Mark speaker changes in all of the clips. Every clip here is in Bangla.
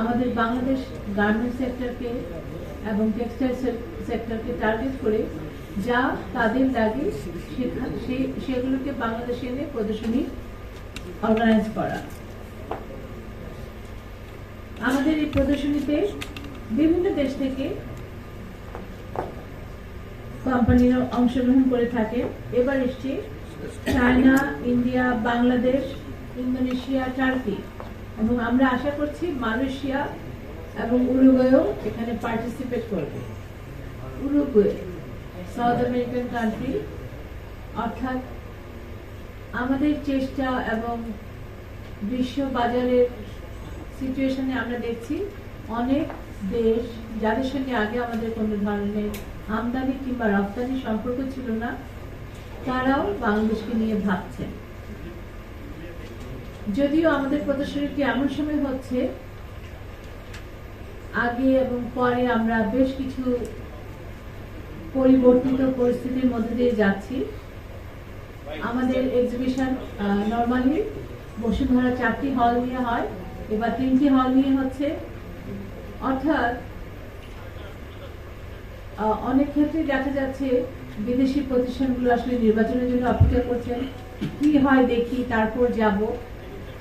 Speaker 1: আমাদের বাংলাদেশ গার্মেন্ট সেক্টরকে এবং টেক্সটাইল সেক্টরকে টার্গেট করে যা তাদের লাগে সেগুলোকে বাংলাদেশে এনে প্রদর্শনী অর্গানাইজ করা। আমাদের এই প্রদর্শনীতে বিভিন্ন দেশ থেকে কোম্পানিরা অংশগ্রহণ করে থাকে। এবার এসছে China, India, Bangladesh, Indonesia Turkey এবং আমরা আশা করছি মালয়েশিয়া এবং উরুগুয়েও এখানে পার্টিসিপেট করবে। উরুগুয়ে সাউথ আমেরিকান কান্ট্রি অর্থাৎ আমাদের চেষ্টা এবং বিশ্ব বাজারের সিচুয়েশনে আমরা দেখছি অনেক দেশ যাদের সঙ্গে আগে আমাদের কোনো ধরনের আমদানি কিংবা রপ্তানি সম্পর্ক ছিল না, তারাও বাংলাদেশকে নিয়ে ভাবছেন। যদিও আমাদের প্রদর্শনীটি এমন সময় হচ্ছে, আগে এবং পরে আমরা বেশ কিছু পরিবর্তিত পরিস্থিতির মধ্যে দিয়ে যাচ্ছি। আমাদের এক্সিবিশন নর্মালি বসুন্ধরা চারটি হল নিয়ে হয়, এবার তিনটি হল নিয়ে হচ্ছে। অর্থাৎ অনেক ক্ষেত্রে দেখা যাচ্ছে বিদেশি প্রতিষ্ঠানগুলো আসলে নির্বাচনের জন্য অপেক্ষা করছেন। কি হয় দেখি, তারপর যাব।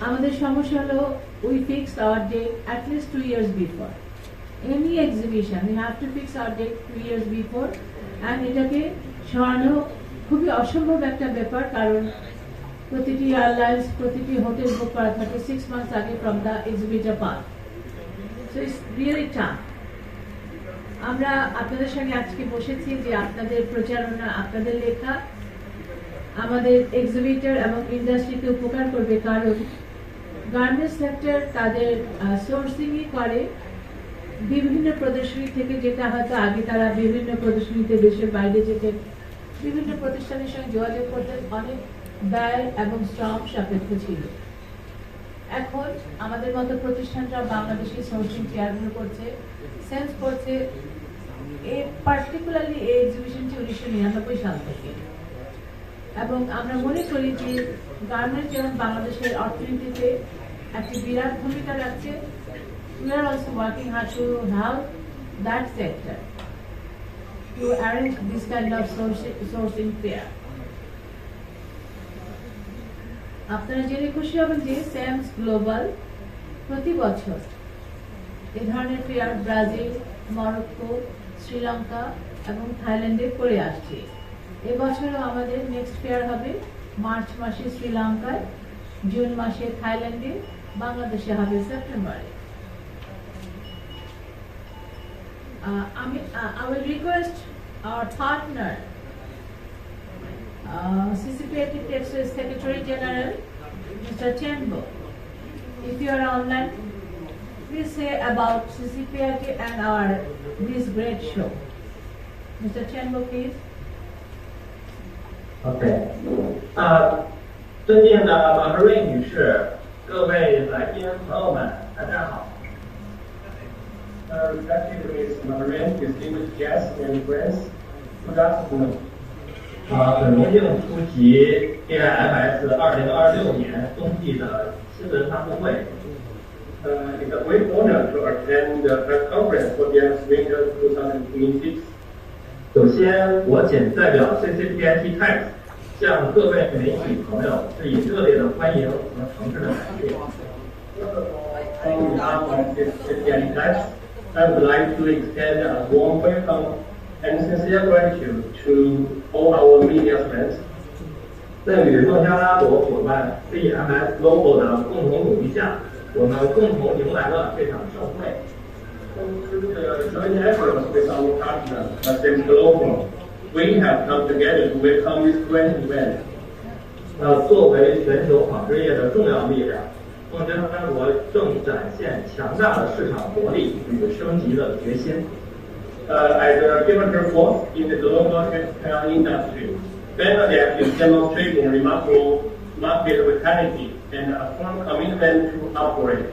Speaker 1: আমাদের সমস্যা হলো we fix our date at least two years before any exhibition we have to fix our date two years before and এটাকে সরানো খুবই অসম্ভব একটা ব্যাপার, কারণ প্রতিটি এয়ারলাইন্স প্রতিটি হোটেল বুক করা থাকে সিক্স মান্থস আগে from the exhibitor park so it's really tough আমরা আপনাদের সঙ্গে আজকে বসেছি যে আপনাদের প্রচারণা, আপনাদের লেখা আমাদের এক্সিবিটর এবং ইন্ডাস্ট্রিকে উপকার করবে কারণ গার্মেন্টস সেক্টর তাদের সোর্সিংই করে বিভিন্ন প্রদর্শনী থেকে যেটা হয়তো আগে তারা বিভিন্ন প্রদর্শনীতে দেশের বাইরে যেতেন বিভিন্ন প্রতিষ্ঠানের সঙ্গে যোগাযোগ করতেন অনেক ব্যয় এবং শ্রম সাপেক্ষ ছিল। এখন আমাদের মতো প্রতিষ্ঠানরা বাংলাদেশি সোর্সিং চেয়ারগুলো করছে সেন্স করছে। এই পার্টিকুলারলি এই এক্সিবিশনটি উনিশশো নিরানব্বই সাল থেকে। এবং আমরা মনে করি যে গার্মেন্ট যেমন বাংলাদেশের অর্থনীতিতে একটি বিরাট ভূমিকা রাখছে. আপনারা জেনে খুশি হবেন যে স্যামস গ্লোবাল প্রতি বছর এ ধরনের ফেয়ার ব্রাজিল, মরক্কো, শ্রীলঙ্কা এবং থাইল্যান্ডে করে আসছে। এবছরও আমাদের নেক্সট ফেয়ার হবে। মার্চ মাসে শ্রীলঙ্কায়, জুন মাসে থাইল্যান্ডে বাংলাদেশে হবে সেপ্টেম্বরে Uh, I mean, uh, I will request our partner, uh, CCPIT Texas Secretary General, Mr. Chenbo. If you are online, please say about CCPIT and our this great show. Mr. Chenbo, please.
Speaker 2: OK，啊，尊敬的马赫瑞女士， 各位来宾朋友们，大家好。
Speaker 3: Uh, respected Ms. Marin, distinguished guests and friends, good afternoon.
Speaker 2: 啊，很荣幸出席 AIFS 二零二六年冬季的新闻发布会。
Speaker 3: Uh, it's a great honor to attend the press conference for the Winter 2026.
Speaker 2: 首先，我谨代表 CCPIT Times 向各位媒体朋友致以热烈的欢迎和诚挚的感谢。
Speaker 3: First of all, on behalf of the CPI Times, I would like to extend a warm welcome and sincere gratitude to all our media friends.
Speaker 2: 在与孟加拉国伙伴 CMS Global 的共同努力下，我们共同迎来了这场盛会。
Speaker 3: Through the joint efforts with our partner, Sims Global, we have come together to welcome this great event.
Speaker 2: 呃，作为全球纺织业的重要力量，孟加拉国正展现强大的市场活力与升级的决心。
Speaker 3: Uh, as a pivotal force in the global textile industry, Bangladesh is demonstrating remarkable market vitality and a firm commitment to upgrade.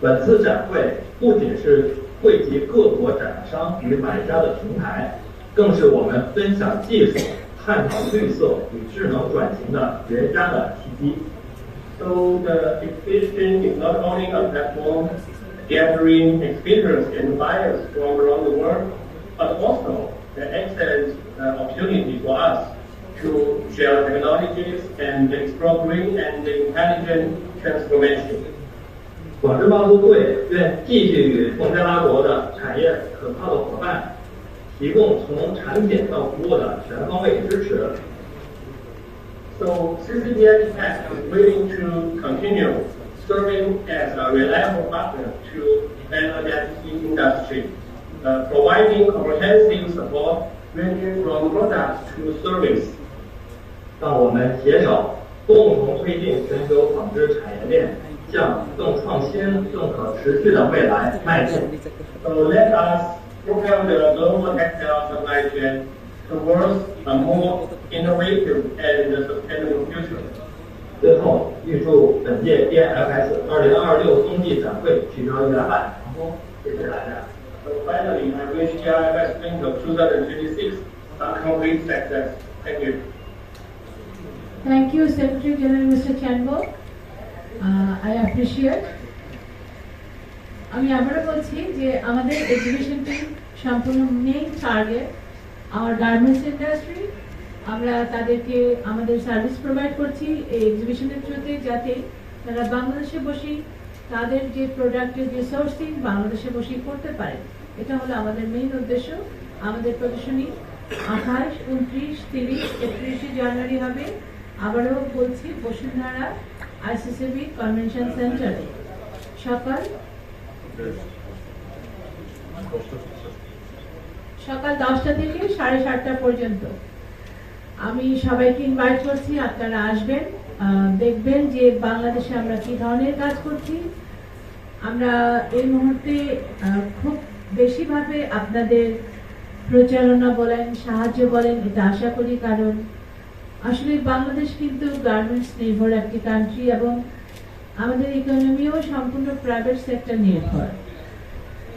Speaker 2: 本次展会不仅是汇集各国展商与买家的平台，更是我们分享技术、探讨绿色与智能转型的绝佳的契机。
Speaker 3: So the exhibition is not only a platform gathering experience and buyers from around the world, but also an excellent uh, opportunity for us to share technologies and explore green and intelligent transformation.
Speaker 2: 广智贸促会愿继续与孟加拉国的产业可靠的伙伴， 提供从产品到服务的全方位支持。
Speaker 3: So CCBI Tech is willing to continue serving as a reliable partner to Bangladesh industry, uh, providing comprehensive support ranging from products to service.
Speaker 2: 让我们携手共同推进全球纺织产业链向更创新、更可持续的未来迈进。
Speaker 3: So let us propel the global textile supply chain towards a more innovative and sustainable future.
Speaker 2: 最后，预祝本届 DFS 二零二六冬季展会取得圆满成功。谢谢大家。
Speaker 3: So finally, I wish GIFS Link of 2026 a complete success. Thank you.
Speaker 1: Thank you, Secretary General Mr. Chanbo. Uh, I appreciate. আমি আবারও বলছি যে আমাদের এক্সিবিশনটি সম্পূর্ণ মেইন টার্গেট আমার গার্মেন্টস ইন্ডাস্ট্রি আমরা তাদেরকে, আমাদের সার্ভিস প্রোভাইড করছি এই এক্সিবিশনের থ্রুতে যাতে তারা বাংলাদেশে বসেই তাদের যে প্রোডাক্টের যে সোর্সিং বাংলাদেশে বসেই করতে পারে। এটা হলো আমাদের মেইন উদ্দেশ্য। আমাদের প্রদর্শনী আঠাশ, উনত্রিশ, তিরিশ, একত্রিশে জানুয়ারি হবে। আবারও বলছি বসুন্ধরা আইসিসিবি কনভেনশন সেন্টারে। সকাল সকাল দশটা থেকে সাড়ে সাতটা পর্যন্ত। আমি সবাইকে ইনভাইট করছি, আপনারা আসবেন দেখবেন যে বাংলাদেশে আমরা কি ধরনের কাজ করছি। আমরা এই মুহূর্তে খুব বেশিভাবে আপনাদের প্রচারণা বলেন, সাহায্য বলেন, এটা আশা করি, কারণ আসলে বাংলাদেশ কিন্তু গার্মেন্টস নির্ভর একটি কান্ট্রি এবং আমাদের ইকোনমিও সম্পূর্ণ প্রাইভেট সেক্টর নির্ভর।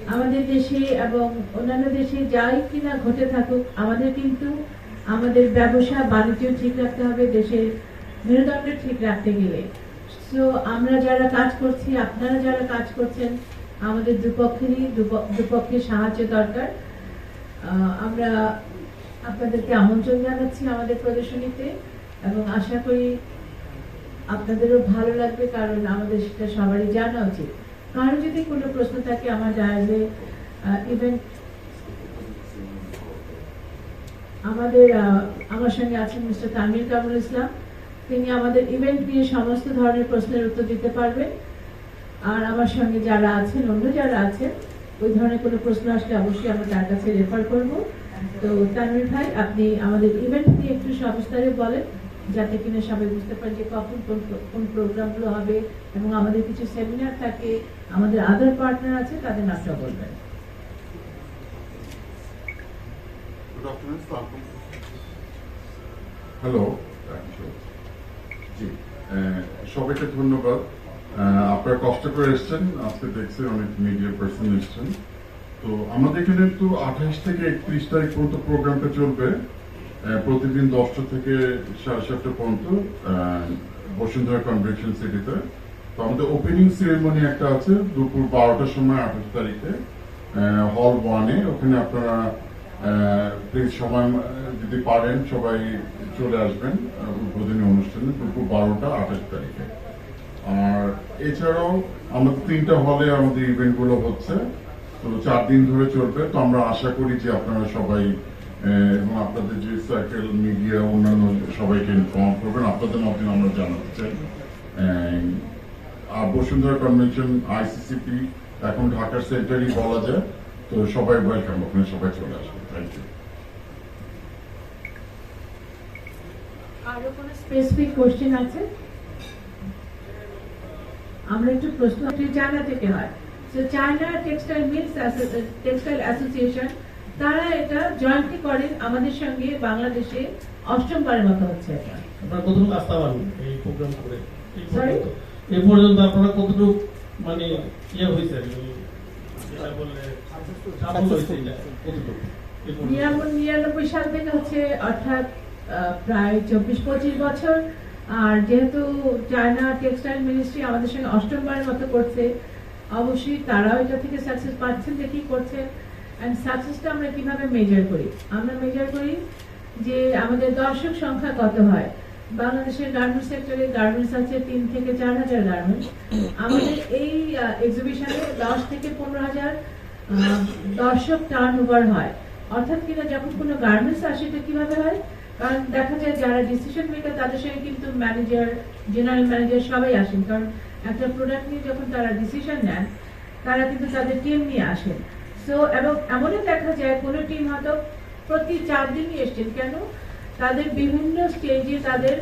Speaker 1: আমাদের দেশে এবং অন্যান্য দেশে যাই কিনা ঘটে থাকুক, আমাদের কিন্তু আমাদের ব্যবসা বাণিজ্য ঠিক রাখতে হবে, দেশের মেরুদণ্ড ঠিক রাখতে গেলে। সো আমরা যারা কাজ করছি, আপনারা যারা কাজ করছেন, আমাদের দুপক্ষেরই দুপ- দুপক্ষের সাহায্য দরকার। আমরা আপনাদেরকে আমন্ত্রণ জানাচ্ছি আমাদের প্রদর্শনীতে এবং আশা করি আপনাদেরও ভালো লাগবে, কারণ আমাদের সেটা সবারই জানা উচিত। কারও যদি কোনো প্রশ্ন থাকে, আমার জাহাজে ইভেন্ট আমাদের আমার সঙ্গে আছেন মিস্টার তামির কামরুল ইসলাম। তিনি আমাদের ইভেন্ট নিয়ে সমস্ত ধরনের প্রশ্নের উত্তর দিতে পারবেন। আর আমার সঙ্গে যারা আছেন, অন্য যারা আছেন, ওই ধরনের কোনো প্রশ্ন আসলে অবশ্যই আমরা তার কাছে রেফার করব। তো তানভীর ভাই, আপনি আমাদের ইভেন্ট নিয়ে একটু সবিস্তারে বলেন। যাতে কিনা সবাই বুঝতে পারে যে কখন কোন প্রোগ্রামগুলো হবে এবং আমাদের কিছু সেমিনার থাকে, আমাদের আদার পার্টনার আছে, তাদের নামটা বলবেন.
Speaker 4: হ্যালো জি সবাইকে ধন্যবাদ। আপনারা কষ্ট করে এসেছেন আজকে দেখছি অনেক মিডিয়া পার্সন এসেছেন। তো আমাদের এখানে তো আঠাশ থেকে একত্রিশ তারিখ পর্যন্ত প্রোগ্রামটা চলবে। প্রতিদিন দশটা থেকে সাড়ে সাতটা পর্যন্ত বসুন্ধরা কনভেনশন সিটিতে। তো আমাদের ওপেনিং সেরেমনি একটা আছে, দুপুর বারোটার সময়, আঠাশ তারিখে। হল ওয়ানে ওখানে আপনারা প্লিজ সময় যদি পারেন, সবাই চলে আসবেন উদ্বোধনী অনুষ্ঠানে দুপুর বারোটা, আঠাশ তারিখে। আর এছাড়াও আমাদের তিনটা হলে আমাদের ইভেন্টগুলো হচ্ছে, তো চার দিন ধরে চলবে। তো আমরা আশা করি যে আপনারা সবাই এবং আপনাদের যে সার্কেল মিডিয়া অন্যান্য সবাইকে ইনফর্ম করবেন, আপনাদের মাধ্যমে আমরা জানাতে চাই। আর বসুন্ধরা কনভেনশন আইসিসিপি এখন ঢাকার সেন্টারই বলা যায়, তো সবাই ওয়েলকাম ওখানে সবাই চলে আসবে। থ্যাংক ইউ
Speaker 1: আরও কোনো স্পেসিফিক কোশ্চেন আছে? আমরা একটু প্রশ্ন চায়না থেকে হয় তো China textile mills textile association তারা এটা জয়েন্টলি করেন আমাদের সঙ্গে বাংলাদেশে অষ্টমবারের মতো হচ্ছে এটা।
Speaker 5: আপনারা কতটুকু আস্থা আস্থাবান এই প্রোগ্রাম করে? এই পর্যন্ত? আপনারা কতটুকু মানে ইয়ে হয়েছে?
Speaker 1: নিরানব্বই সাল থেকে হচ্ছে অর্থাৎ আহ, প্রায় চব্বিশ পঁচিশ বছর। আর যেহেতু চায়না টেক্সটাইল মিনিস্ট্রি আমাদের সঙ্গে অষ্টমবারের মতো করছে অবশ্যই তারাও এটা থেকে সাকসেস পাচ্ছেন দেখেই করছেন অ্যান্ড সাকসেসটা আমরা কীভাবে মেজার করি? আমরা মেজার করি যে আমাদের দর্শক সংখ্যা কত হয়? বাংলাদেশের গার্মেন্টস সেক্টরে গার্মেন্টস আছে তিন থেকে চার হাজার গার্মেন্টস আমাদের এই এক্সিবিশনে দশ থেকে পনেরো হাজার দর্শক টার্ন ওভার হয়। অর্থাৎ কিনা যখন কোনো গার্মেন্টস আসে, এটা কীভাবে হয়? কারণ দেখা যায় যারা ডিসিশন মেকার তাদের সঙ্গে কিন্তু ম্যানেজার জেনারেল ম্যানেজার সবাই আসেন। কারণ একটা প্রোডাক্ট নিয়ে যখন তারা ডিসিশন নেন, তারা কিন্তু তাদের টিম নিয়ে আসেন। সো এবং এমনও দেখা যায়, কোনো টিম হয়তো প্রতি চার দিনই এসছেন। কেন? তাদের বিভিন্ন স্টেজে তাদের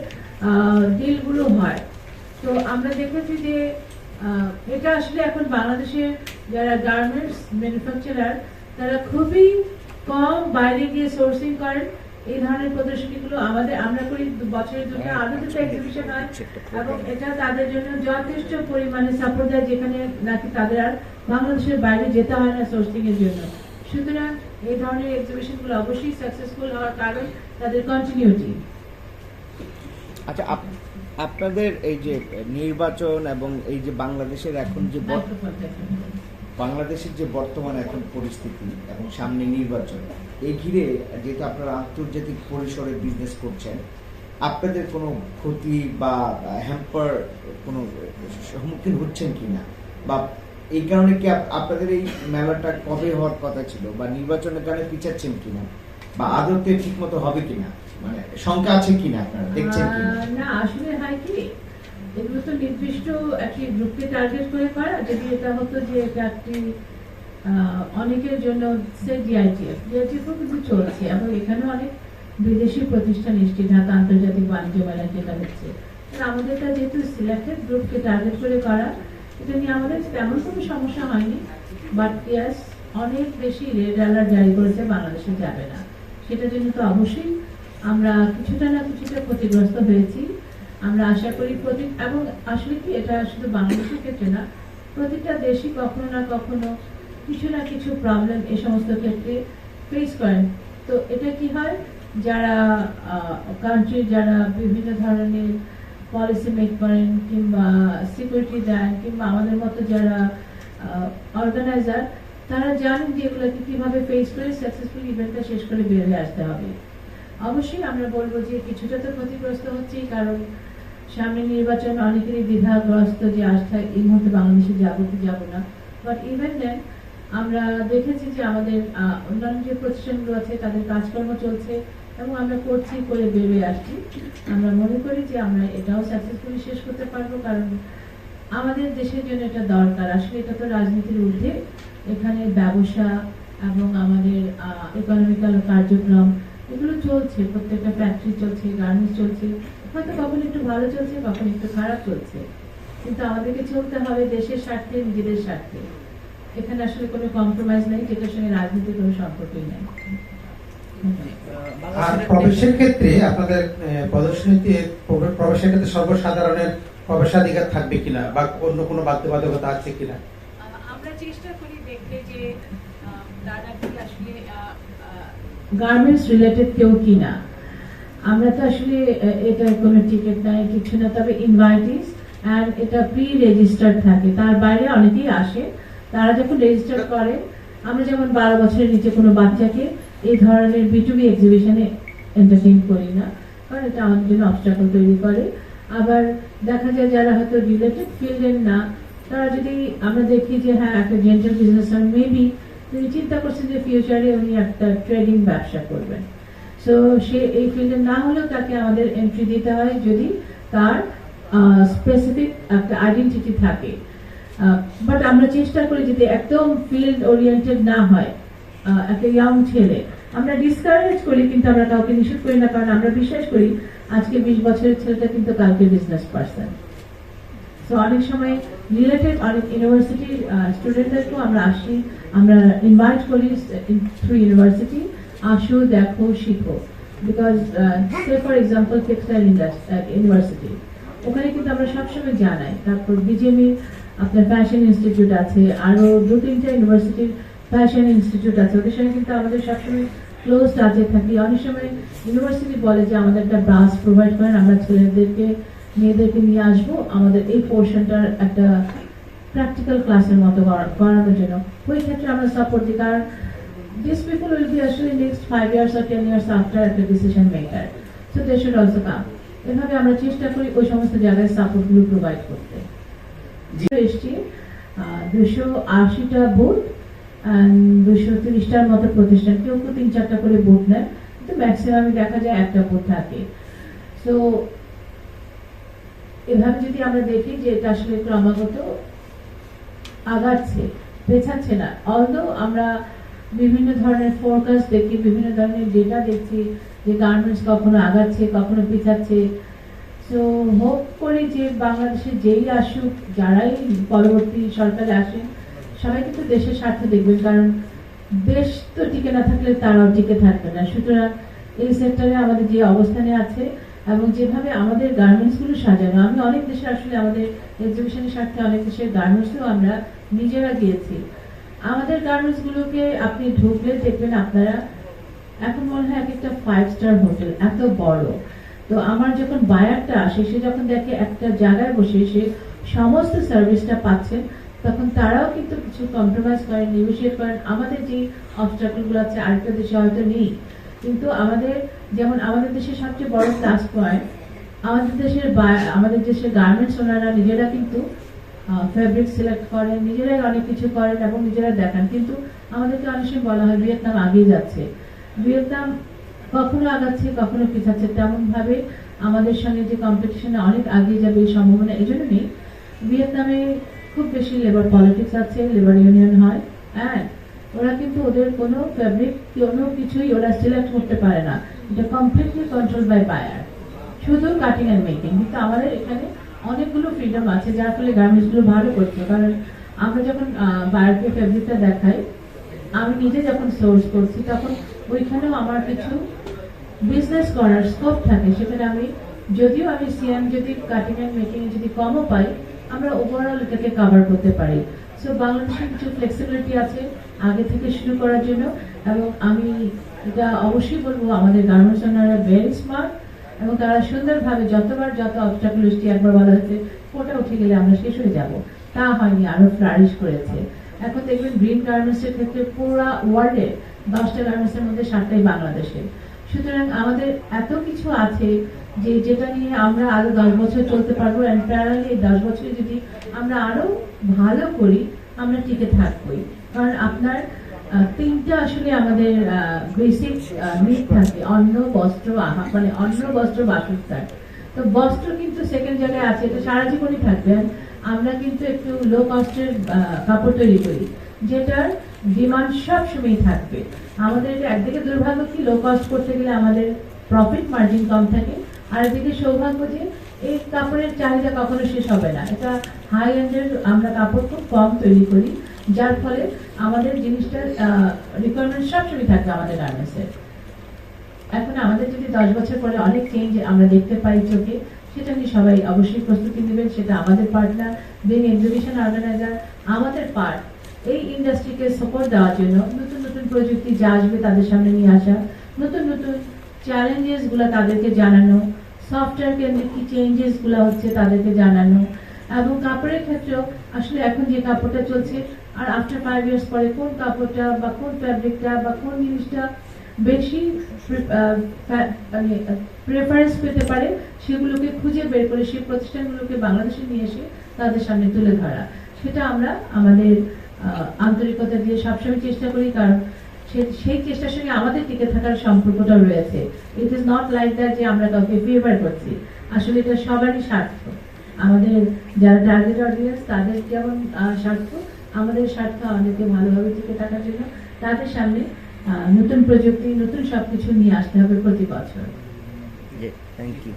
Speaker 1: ডিলগুলো হয়। তো আমরা দেখেছি যে এটা আসলে এখন বাংলাদেশের যারা গার্মেন্টস ম্যানুফ্যাকচারার তারা খুবই কম বাইরে গিয়ে সোর্সিং করেন। এই ধরনের প্রদর্শনীগুলো আমাদের আমরা করি দু- বছরে দুটো আরও দুটো এক্সিবিশন হয়। এবং এটা তাদের জন্য যথেষ্ট পরিমাণে সাপোর্ট দেয় যেখানে নাকি তাদের আর বাংলাদেশের বাইরে যেতে হয় না সোর্সিং এর জন্য। সুতরাং এই ধরনের এক্সিবিশনগুলো অবশ্যই সাকসেসফুল হওয়ার কারণ তাদের কন্টিনিউটি
Speaker 6: আচ্ছা আপনাদের এই যে নির্বাচন এবং এই যে বাংলাদেশের এখন যে বর- বাংলাদেশের যে বর্তমান এখন পরিস্থিতি এবং সামনে নির্বাচন এই ঘিরে যেহেতু আপনারা আন্তর্জাতিক পরিসরে বিজনেস করছেন আপনাদের কোনো ক্ষতি বা হ্যাম্পার কোনো সম্মুখীন হচ্ছেন কিনা? বা এই কারণে কি আপনাদের এই মেলাটা কবে হওয়ার কথা ছিল? বা নির্বাচনের কারণে পিছাচ্ছেন কিনা? বা আদতে ঠিক মতো হবে কিনা? মানে শঙ্কা আছে কিনা আপনারা? দেখছেন
Speaker 1: আহ, না আসলে হয় কি এগুলো তো নির্দিষ্ট একটি গ্রুপকে টার্গেট করে করা। যদি এটা হতো যে একটি অনেকের জন্য সে জিআইটিএফ জিআইটিএফ কিন্তু চলছে। এবং এখানে অনেক বিদেশি প্রতিষ্ঠান এসছে ঢাকা আন্তর্জাতিক বাণিজ্য মেলা যেটা হচ্ছে। আমাদেরটা যেহেতু সিলেক্টেড, গ্রুপকে টার্গেট করে করা, এটা নিয়ে আমাদের তেমন কোনো সমস্যা হয়নি। বাট ইয়াস অনেক বেশি রেড অ্যালার্ট জারি করেছে, বাংলাদেশে যাবে না। সেটার জন্য তো অবশ্যই আমরা কিছুটা না কিছুটা ক্ষতিগ্রস্ত হয়েছি। আমরা আশা করি প্রতি, এবং আসলে কি, এটা শুধু বাংলাদেশের ক্ষেত্রে না, প্রতিটা দেশই কখনো না কখনো কিছু না কিছু প্রবলেম এই সমস্ত ক্ষেত্রে ফেস করেন। তো এটা কি হয়? যারা কান্ট্রির যারা বিভিন্ন ধরনের পলিসি মেক করেন কিংবা সিকিউরিটি দেন কিংবা আমাদের মতো যারা অর্গানাইজার তারা জানেন যে এগুলোকে কীভাবে ফেস করে সাকসেসফুল ইভেন্টটা শেষ করে বেরিয়ে আসতে হবে। অবশ্যই আমরা বলব যে কিছুটা তো ক্ষতিগ্রস্ত হচ্ছেই, কারণ সামনে নির্বাচন অনেকেরই দ্বিধাগ্রস্ত যে আস্থা এই মুহূর্তে বাংলাদেশে যাব কি যাব না। বাট ইভেন দেন আমরা দেখেছি যে আমাদের অন্যান্য যে প্রতিষ্ঠানগুলো আছে, তাদের কাজকর্ম চলছে এবং আমরা করছি করে বেরিয়ে আসছি। আমরা মনে করি যে আমরা এটাও সাকসেসফুলি শেষ করতে পারব, কারণ আমাদের দেশের জন্য এটা দরকার। আসলে এটা তো রাজনীতির ঊর্ধ্বে। এখানে ব্যবসা এবং আমাদের ইকোনমিক্যাল কার্যক্রম, এগুলো চলছে। প্রত্যেকটা ফ্যাক্টরি চলছে গার্মেন্টস চলছে। হয়তো কখন একটু ভালো চলছে, কখন একটু খারাপ চলছে। কিন্তু আমাদেরকে চলতে হবে দেশের স্বার্থে, নিজেদের স্বার্থে। এখানে আসলে কোনো কম্প্রোমাইজ নেই যেটার সঙ্গে রাজনীতির কোনো সম্পর্কই নেই।
Speaker 7: আর প্রবেশের ক্ষেত্রে আপনাদের প্রদর্শনীতে প্রবেশের ক্ষেত্রে সর্বসাধারণের প্রবেশাধিকার থাকবে কিনা বা অন্য কোনো বাধ্যবাধকতা আছে কিনা?
Speaker 1: আমরা চেষ্টা করি দেখতে যে আসলে গার্মেন্টস রিলেটেড কেউ কিনা। আমরা তো আসলে এটা কোনো টিকিট নাই কিছু না তবে ইনভাইটিস অ্যান্ড এটা প্রি রেজিস্টার্ড থাকে। তার বাইরে অনেকেই আসে। তারা যখন রেজিস্টার করে, আমরা যেমন বারো বছরের নিচে কোনো বাচ্চাকে এই ধরনের বিটুবি এক্সিবিশনে এন্টারটেইন করি না, কারণ এটা আমাদের জন্য অবস্টাকল তৈরি করে। আবার দেখা যায় যারা হয়তো রিলেটেড ফিল্ডের না, তারা যদি আমরা দেখি যে হ্যাঁ একটা জেন্টাল বিজনেস মেবি তিনি চিন্তা করছেন যে ফিউচারে উনি একটা ট্রেডিং ব্যবসা করবেন। সো সে এই ফিল্ডে না হলেও তাকে আমাদের এন্ট্রি দিতে হয় যদি তার স্পেসিফিক একটা আইডেন্টিটি থাকে। বাট আমরা চেষ্টা করি যদি একদম ফিল্ড ওরিয়েন্টেড না হয় একটা ইয়াং ছেলে। আমরা ডিসকারেজ করি, কিন্তু আমরা কাউকে নিষেধ করি না, কারণ আমরা বিশ্বাস করি আজকে বিশ বছরের ছেলেটা কিন্তু কালকে বিজনেস পার্সন তো অনেক সময় রিলেটেড অনেক ইউনিভার্সিটির স্টুডেন্টদেরকেও আমরা আসি, আমরা ইনভাইট করি থ্রু ইউনিভার্সিটি আসো, দেখো, শিখো। Because for example textile industry university ওখানে কিন্তু আমরা সবসময় জানাই। তারপর বিজেমি আপনার ফ্যাশন ইনস্টিটিউট আছে, আরও দু তিনটা ইউনিভার্সিটির ফ্যাশন ইনস্টিটিউট আছে, ওদের সঙ্গে কিন্তু আমাদের সবসময় ক্লোজ টাচে থাকি। অনেক সময় ইউনিভার্সিটি বলে যে আমাদের একটা ব্রাঞ্চ প্রোভাইড করেন, আমরা ছেলেদেরকে, মেয়েদেরকে নিয়ে আসব, আমাদের এই পোর্শনটার একটা প্র্যাকটিক্যাল ক্লাসের মতো করানোর জন্য। ওই ক্ষেত্রে আমরা সাপোর্ট দিই, কারণ দিস পিপল উইল বি আসলে নেক্সট ফাইভ ইয়ার্স আর টেন ইয়ার্স আফটার একটা decision maker so they should also come এভাবে আমরা চেষ্টা করি ওই সমস্ত জায়গায় সাপোর্টগুলো প্রোভাইড করতে। এসছি দুশো আশিটা বুথ দুশো তিরিশটার মতো প্রতিষ্ঠান। কেউ কেউ তিন চারটা করে বুথ নেয় কিন্তু ম্যাক্সিমামই দেখা যায় একটা বুথ থাকে। সো এভাবে যদি আমরা দেখি যে এটা আসলে ক্রমাগত আগাচ্ছে পেছাচ্ছে না। অলদো আমরা বিভিন্ন ধরনের ফোরকাস্ট দেখি বিভিন্ন ধরনের ডেটা দেখছি যে গার্মেন্টস কখনো আগাচ্ছে, কখনো পিছাচ্ছে। সো করি যে বাংলাদেশে যেই আসুক, যারাই পরবর্তী সরকারে আসেন সবাই কিন্তু দেশের স্বার্থ দেখবেন, কারণ দেশ তো টিকে না থাকলে তারাও টিকে থাকবে না। সুতরাং এই সেক্টরে আমাদের যে অবস্থানে আছে এবং যেভাবে আমাদের গার্মেন্টসগুলো সাজানো, আমি অনেক দেশে আসলে আমাদের এক্সিবিশনের স্বার্থে অনেক দেশের গার্মেন্টসও আমরা নিজেরা গিয়েছি আমাদের গার্মেন্টস গুলোকে আপনি ঢুকলে দেখবেন আপনারা এখন মনে হয় এক একটা ফাইভ স্টার হোটেল এত বড়। তো আমার যখন বায়ারটা আসে, সে যখন দেখে একটা জায়গায় বসে, সে সমস্ত সার্ভিসটা পাচ্ছেন তখন তারাও কিন্তু কিছু কম্প্রোমাইজ করেন নেগোসিয়েট করেন আমাদের যে অবস্ট্রাকলগুলো আছে, আরেকটা দেশে হয়তো নেই। কিন্তু আমাদের, যেমন আমাদের দেশের সবচেয়ে বড় প্লাস পয়েন্ট আমাদের দেশের আমাদের দেশের গার্মেন্টস ওনারা নিজেরা কিন্তু ফেব্রিক সিলেক্ট করেন, নিজেরাই অনেক কিছু করেন এবং নিজেরা দেখান। কিন্তু আমাদেরকে অনেক সময় বলা হয়, ভিয়েতনাম আগিয়ে যাচ্ছে। ভিয়েতনাম কখনো আগাচ্ছে, কখনো পিছাচ্ছে। তেমন ভাবে আমাদের সঙ্গে যে কম্পিটিশনে অনেক আগিয়ে যাবে এই সম্ভাবনা এই জন্য নেই ভিয়েতনামে খুব বেশি লেবার পলিটিক্স আছে লেবার ইউনিয়ন হয়। হ্যাঁ ওরা কিন্তু ওদের কোনো ফ্যাব্রিক কোনো কিছুই ওরা সিলেক্ট করতে পারে না। এটা কমপ্লিটলি কন্ট্রোল বাই বায়ার শুধু কাটিং অ্যান্ড মেকিং কিন্তু আমাদের এখানে অনেকগুলো ফ্রিডম আছে, যার ফলে গার্মেন্টসগুলো ভালো করছে কারণ আমরা যখন বায়ারকে ফেব্রিকটা দেখাই, আমি নিজে যখন সোর্স করছি, তখন ওইখানেও আমার কিছু বিজনেস করার স্কোপ থাকে। সেখানে আমি, যদিও আমি সিএম যদি কাটিং অ্যান্ড মেকিং যদি কমও পাই, আমরা ওভারঅল এটাকে কভার করতে পারি। সো বাংলাদেশের কিছু ফ্লেক্সিবিলিটি আছে আগে থেকে শুরু করার জন্য এবং আমি এটা অবশ্যই বলব, আমাদের গার্মেন্টস ওনারা ভেরি স্মার্ট এবং তারা সুন্দরভাবে যতবার যত অবস্টাকল এসছে, একবার বলা হয়েছে কোটা উঠে গেলে আমরা শেষ হয়ে যাব। তা হয়নি, আরও ফ্লারিশ করেছে। এখন দেখবেন গ্রিন গার্মেন্টস এর ক্ষেত্রে পুরো ওয়ার্ল্ডে দশটা গার্মেন্টস এর মধ্যে সাতটাই বাংলাদেশে। সুতরাং আমাদের এত কিছু আছে যে যেটা নিয়ে আমরা আরও দশ বছর চলতে পারব প্যারালি এই দশ বছরে যদি আমরা আরও ভালো করি, আমরা টিকে থাকবোই। কারণ আপনার তিনটা আসলে আমাদের বেসিক নিড থাকে, অন্ন, বস্ত্র, আহা মানে অন্ন, বস্ত্র, বাসস্থান। তো বস্ত্র কিন্তু সেকেন্ড জায়গায় আছে, এটা সারা জীবনই থাকবে। আমরা কিন্তু একটু লো কস্টের কাপড় তৈরি করি, যেটার ডিমান্ড সব সময় থাকবে। আমাদের একদিকে দুর্ভাগ্য কি লো কস্ট করতে গেলে আমাদের প্রফিট মার্জিন কম থাকে আর এদিকে সৌভাগ্য যে এই কাপড়ের চাহিদা কখনো শেষ হবে না। এটা হাই এন্ডের আমরা কাপড় খুব কম তৈরি করি, যার ফলে আমাদের জিনিসটার রিকোয়ারমেন্ট সবসময় থাকবে আমাদের গার্মেন্টসের এখন আমাদের যদি দশ বছর পরে অনেক চেঞ্জ আমরা দেখতে পাই চোখে, সেটা নিয়ে সবাই অবশ্যই প্রস্তুতি নেবেন। সেটা আমাদের পার্টনার বিং এক্সিবিশন অর্গানাইজার আমাদের পার্ট এই ইন্ডাস্ট্রিকে সাপোর্ট দেওয়ার জন্য নতুন নতুন প্রযুক্তি যা আসবে তাদের সামনে নিয়ে আসা, নতুন নতুন চ্যালেঞ্জেসগুলো তাদেরকে জানানো সফটওয়্যার কেন্দ্রিক কি চেঞ্জেসগুলো হচ্ছে তাদেরকে জানানো এবং কাপড়ের ক্ষেত্রেও আসলে এখন যে কাপড়টা চলছে আর আফটার ফাইভ ইয়ার্স পরে কোন কাপড়টা বা কোন ফ্যাব্রিকটা বা কোন জিনিসটা বেশি মানে প্রেফারেন্স পেতে পারে সেগুলোকে খুঁজে বের করে সেই প্রতিষ্ঠানগুলোকে বাংলাদেশে নিয়ে এসে তাদের সামনে তুলে ধরা। সেটা আমরা আমাদের আন্তরিকতা দিয়ে সবসময় চেষ্টা করি, কারণ সেই চেষ্টার সঙ্গে আমাদের টিকে থাকার সম্পর্কটা রয়েছে। It is not like that যে আমরা কাউকে ফেভার করছি। আসলে এটা সবারই স্বার্থ। আমাদের যারা টার্গেট অডিয়েন্স তাদের যেমন স্বার্থ, আমাদের স্বার্থ আমাদেরকে ভালোভাবে টিকে থাকার জন্য তাদের সামনে নতুন প্রযুক্তি, নতুন সবকিছু নিয়ে আসতে হবে প্রতি বছর।
Speaker 6: Thank you